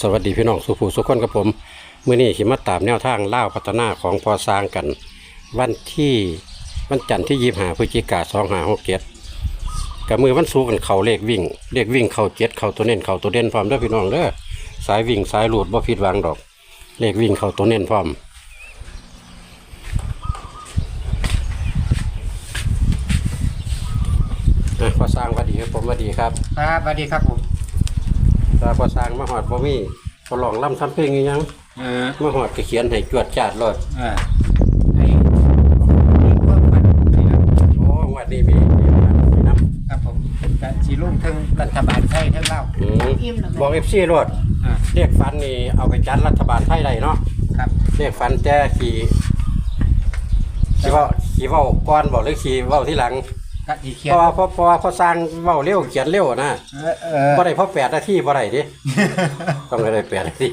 สวัสดีพี่น้องสุภูสุขคนกับผมเมื้อนี้สิมาตามแนวทางเล่าพัฒนาของพอสร้างกัน วันที่วันจันทร์ที่ยี่หาพฤศจิกาสองหาหกเจ็ดกับมือวันสูกันเขาเลขวิ่งเลขวิ่งเขาเจ็ดเขาตัวเน้นเขาตัวเด่นพร้อมด้อพี่น้องเด้อสายวิ่งสายหลุดบ่ผิดหวังดอก เลขวิ่งเขาตัวเน้นพร้อมพอสร้างวัดดีครับผมวัดดีครับครับสวัสดีครับผม อสร้างมาหอดบ่มีพอลองล่ำทำเพลงอีหยังเออมาหอดก็เขียนให้จวดจาดรอดเออให้เพิ่มมันนี่นะโอ้งวันนี้มีมีมีน้ำครับผมกสีลุ่งทั้งรัฐบาลไทยทั้งเล่าอืมบอกเอฟซีรอดอ่าเรียกฟันนี่เอาไปจัดรัฐบาลไทยได้เนาะครับเรียกฟันแต่ขี่ขี่เว่าขี่เว่าก่อนบอกหรือขี่เว่าที่หลัง ก็อีเขีเพยนราะว่าเพราะเพราะว่าพอสร้างเว้าเร็วเขียนเร็วนะเออเออบ่ได้เพราะแปดนาทีบ่ได้ดิต้องได้แปดนาที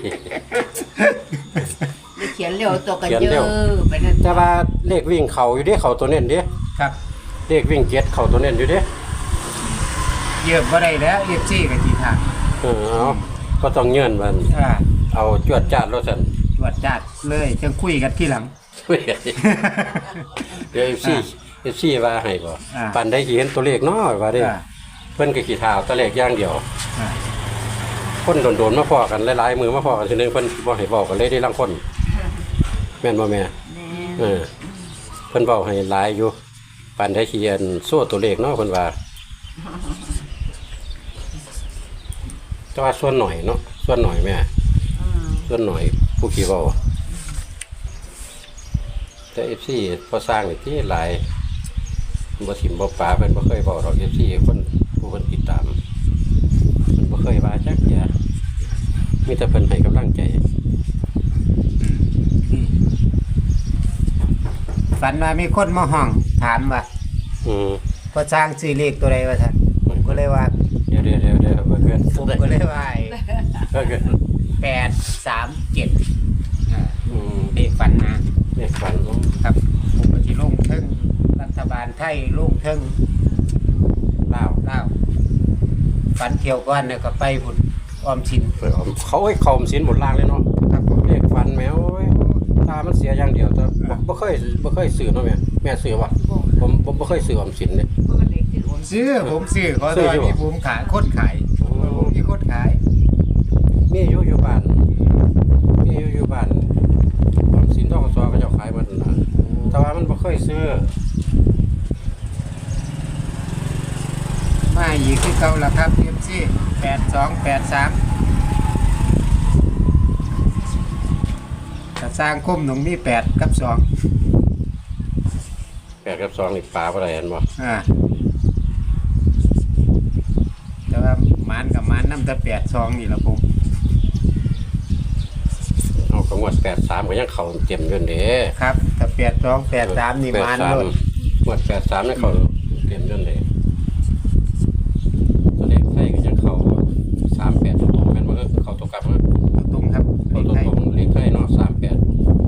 เขียนเร็วตัวกันเขียนเยเร็อะวไปนั่นแต่ว่าเลขวิ่งเขาอยู่เดิเขาตัวเน้นเดิครับเลขวิ่งเจ็ดเขาตัวเน้นอยู่เดิเยอะบ่ได้แล้วเอฟซีกับทีทางเออเอาก็ต้องเงื่อนมันอ่าเอาจวดจาดรถสันตรวจจัดเลยจังคุยกันที่หลังเฮ้ยเดี๋ยวเอฟซี เอฟซีว่าให้บ่อ่าปันได้กี่เห็นตัวเลขเนาะว่าเด้อ่า เพิ่นก็ขี้เท้าตัวเลขอย่างเดียว อ่าคนโดนๆมาพอกันหลายๆมือมาพอกันทีนึงเพิ่นบ่ให้บอกกันเลยได้ลังคนแม่นบ่แม่เออเพิ่นเว้าให้หลายอยู่ปันได้ขี้อันโซ่ตัวเลขเนาะเพิ่นว่าแต่ว่าส่วนหน่อยเนาะส่วนหน่อยแม่ส่วนหน่อยผู้ขี่เว้าแต่ FC พอสร้างนี่ที่หลาย บ่ถิ่มบ่ปลาเพิ่นบ่เคยเว้าดอก FC คนผู้เพิ่นติดตามมันบ่เคยว่าจักอย่ามีแต่เพิ่นให้กำลังใจฝันว่ามีคนมาห้องถามว่าอืมพอสร้างซื้อเลขตัวใดวะท่านผมก็เลยว่าเดี๋ยวเดี๋ยวเดี๋ยวเดี๋ยวเพื่อนผมก็เลยว่าเพื่อนแปดสามเจ็ดอ่าอืมเลขฝันนะเด็กฝันของ ครับผมก็สิลงเทิงรัฐบาล ไทยลงเทิงลาวลาวฝันเกี่ยวก้อนเนี่ยก็ไปพุ่นออมสินเออเขาให้เขาอมสินหมดล่างเลยเนาะครับผมเด็กฝันแมวโอ้ยตามันเสียอย่างเดียวแต่บ่บ่เคยบ่เคยซื้อเนาะแม่แม่ซื้อวะผมผมบ่เคยซื้อออมสินเนี่ยซื้อผมซื้อขอซื้ตออนอยู่ นี้ผมขายโคตรขายผมมีโคตรขายมีอยู่อยู่บ้านมีอยู่อยู่บ้านออมสินทกสก็เจะขายมันนะแต่ว่ามันบ่เคยซื้อ มาอีกที่ เก่าแล้วครับเอฟซีแปดสองแปดสามถ้าสร้างคุ้มหนุ่มมีแปดกับสองแปดกับสองนี่ปลาบ่ได้เห็นบ่อ่าแต่ว่าหมันกับหมันน้ำแต่แปดสองนี่ละผมเอากระงวด83ก็ยังเข้าเต็มอยู่เด้ครับถ้าแปดสองแปดสามนี่หมันแปดโลสามดหมวดแปดสามนี่เขาเตรียมเรื่องเลยตัวเลขไทยก็ยังเขาสามแปดตรงๆแม่นมันก็เขาตกกลับมา ตรงครับ เขา เล ต ขไทย รงๆเลขไทยเนาะสามแปด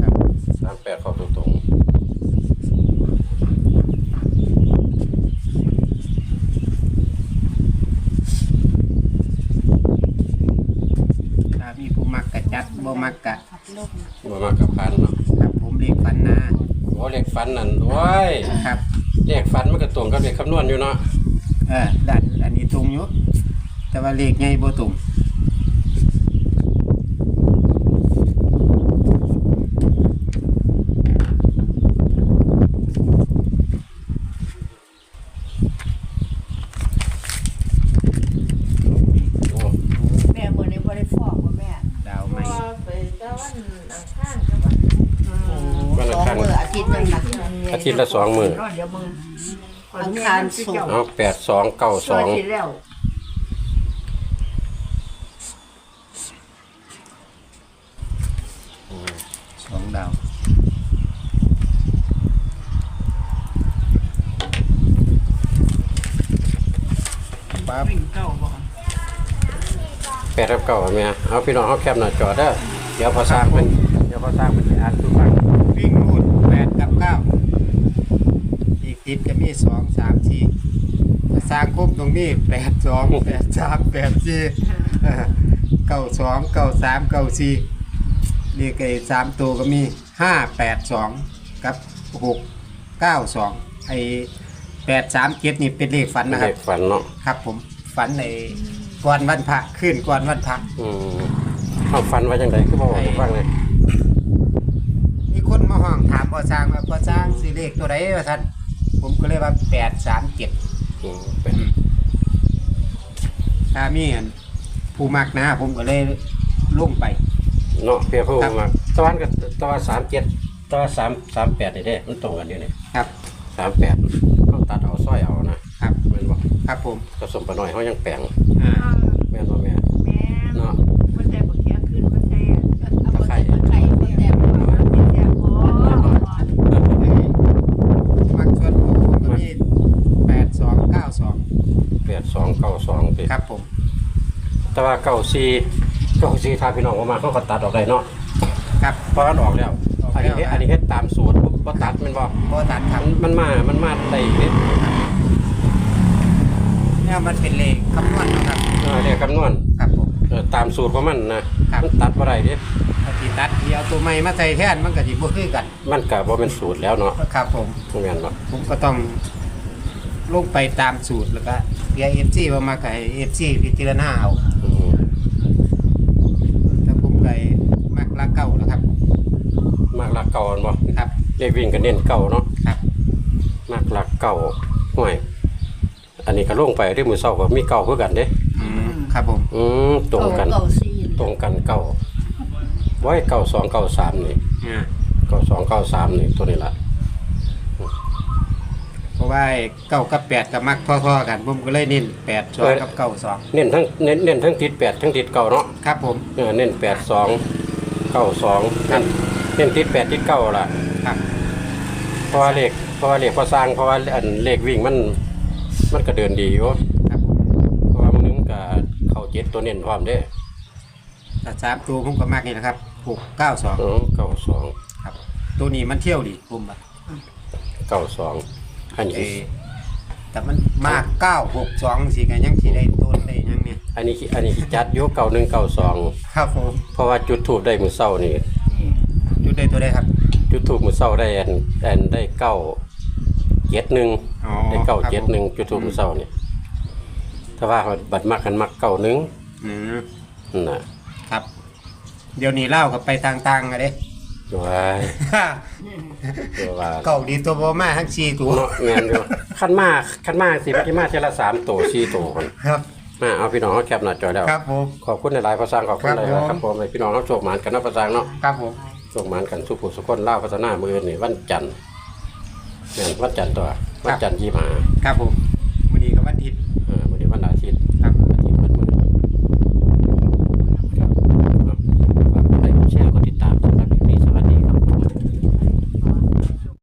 ครับ สามแปดเขาตรง ถ้ามีผู้มักกะจัดบ่มัก กะๆมามากับพันเนาะครับผมเรียกฝันนาโอ้เลขฟันนั่นโอ้ยครับ เลขฟันมันก็ตรงกับเลขคำนวณอยู่เนาะเออดันอันนี้ตรงอยู่แต่ว่าเลขใหญ่บ่ตรง โอ้ แม่เมื่อนี้บริฟอกว่าแม่ ดาวใหม่ ไปตะ วันอังคารกับวันวันสละองครั้งมืออาทิตย์หนึงนะอาทิตย์ละสองมือเดี๋ยวมึงอังคารศุกร์เอาแปดสองเก้าสซออยงที่แล้วสองดาวปั๊บวิ่งเก้าบ่แปดกับเก้าแม่เอาพี่น้องเขาแคบหน้าจอเด้อ เดี๋ยวพอสร้างเป็นเดี๋ยวพอสร้างเป็นสิอ่านทุกฟังวิ่งรูดแปดกับเก้าอีกติดก็มีสองสามสี่สร้างครบตรงนี้แปดสองแปดสามแปดสี่เก้าสองเก้าสามเก้าสี่เรียกไอ้สามตัวก็มีห้าแปดสองกับหกเก้าสองไอ้แปดสามเจ็ดนี่เป็นเลขฝันนะคเลรับขฝันเนาะครับผมฝันในก่อนวันพระขึ้นก่อนวันพระอืม เอาฝันว่าจังไดคือบ่บอกให้ฟังเลยมีคนมาห้องถามพ่อสร้างว่าพ่อสร้างซื้อเลขตัวใดว่าท่านผมก็เลยว่าแปดสามเจ็ดอืมเป็นถ้ามีอันผู้มักนะผมก็เลยลงไป เนาะเพียผู้ครับมาตะวันก็ตะวัน37ตะวัน3 38นี่เด้มันตรงกันอยู่นี่ครับ38เฮาตัดเอาซอยเอานะครับแม่นบ่ครับผมผสมปลาน้อยเฮายังแปลง อ่า แม่นบ่แม่ แม่ เนาะ มันแต่บักแค่ขึ้นมันแต่ เอาบ่ใส่ไข่บ่แต่บ่ มันแต่บ่ มักชวนผมผมก็มีแปดสองเก้าสอง 8292ติ ครับผม แต่ว่า94 94ถ้าพี่น้องเอามาเขาก็ตัดออกได้เนาะครับเพราะมันออกแล้วออกอันแล้นี้วเฮ็ดอันนี้เฮ็ดตามสูตรบ่ตัดแม่นบ่โบตัดครับมันมันมา มันมาได้อีกเด้เนี่ยมันเป็นเลขคำนวณนะครับ เออเรียกคำนวณครับผม เออตามสูตรของมันนะครับ มันตัดบ่ได้เด้ถ้าที่ตัดเดียวตัวใหม่มาใส่แทนมันก็สิบ่คือกันมันก็บ่เป็นสูตรแล้วเนาะครับผม บ่แม่นบ่ผมก็ต้องลงไปตามสูตรแล้วก็เพียเอฟซีมามากับเอฟซีพิจารณาเอาอืม ถ้าผมไก่มักละเก่าแล้วครับ มากหลักเก่าอันบ่ครับ เลขวิ่งก็เน้นเก่าเนาะครับ มากหลักเก่าห่วยอันนี้ก็ลงไปที่มื้อเช้าก็มีเก่าคือกันเด้ อืมครับผม อืมตรงกัน เก่าซีนตรงกันเก่าไว้เก่าสองเก่าสามนี่อ่า เก่าสองเก่าสามนี่ตัวนี้ล่ะเพราะว่าเก้ากับแปดกับมักท่อๆกันผมก็เลยเน้นแปดสองกับเก้าสองเน้นทั้งเน้นเน้นทั้งติดแปดทั้งติดเก่าเนาะ ครับผม เออเน้นแปดสองเก้าสองเน้นเน้นติดแปดติดเก้าล่ะครับ เพราะว่าเลขเพราะว่าเลขพอสร้างเพราะว่าอันเลขวิ่งมัน มันก็เดินดีอยู่ครับผมเพราะว่ามันนึงก็เข้าเจ็ดตัวเน้นพร้อมเด้แต่สามตัวผมก็มักนี่นะครับหกเก้าสองสองเก้าสองครับ ตัวนี้มันเที่ยวดีผมว่าเก้าสองอันเอนี้อแต่มันมากเก้าหกสองสิกันยังสิได้ต้นได้ยังเนี่ยอันนี้อันนี้จัดอยู่เก้าหนึ่งเก้าสองครับผมเพราะว่าจุดถูกได้มือเศร้านี่จุ ดได้ตัวได้ครับจุดถูกมือเศร้าได้อันอันได้เก้าเจ็ดหนึ่งอ๋อได้เก้าครับเจ็ดหนึ่งจุดถูกมือเศร้านี่ถ้าว่าบัดมักกันมักเก้าหนึ่งอืมนั่นน่ะครับ เดี๋ยวนี้เล่ากับไปต่างๆกันเด้ว้ายเดี๋ยวว่าเก่าดีตัวบ่มาทั้งสี่ตัวเนาะแม่นอยู่ขั้นมากขั้นมากสิมันสิมาเทอละสามตัวสี่ตัวคนครับ มาเอาพี่น้องเขาแคปหน้าจอแล้ว ครับผม ขอบคุณในหลายๆภาษาขอบคุณหลายครับผมๆครับผมให้พี่น้องเขาโชคหมานกันเนาะภาษาเนาะ ครับผม โชคหมานกันสุขุสุขคนเล่าวพัฒนามือนี่วันจันทร์แม่นวันจันทร์ตัววันจันทร์ยี่มาครับผมวันนี้ก็วันอาทิตย์อ่าวันนี้วันอาทิตย์ครับอา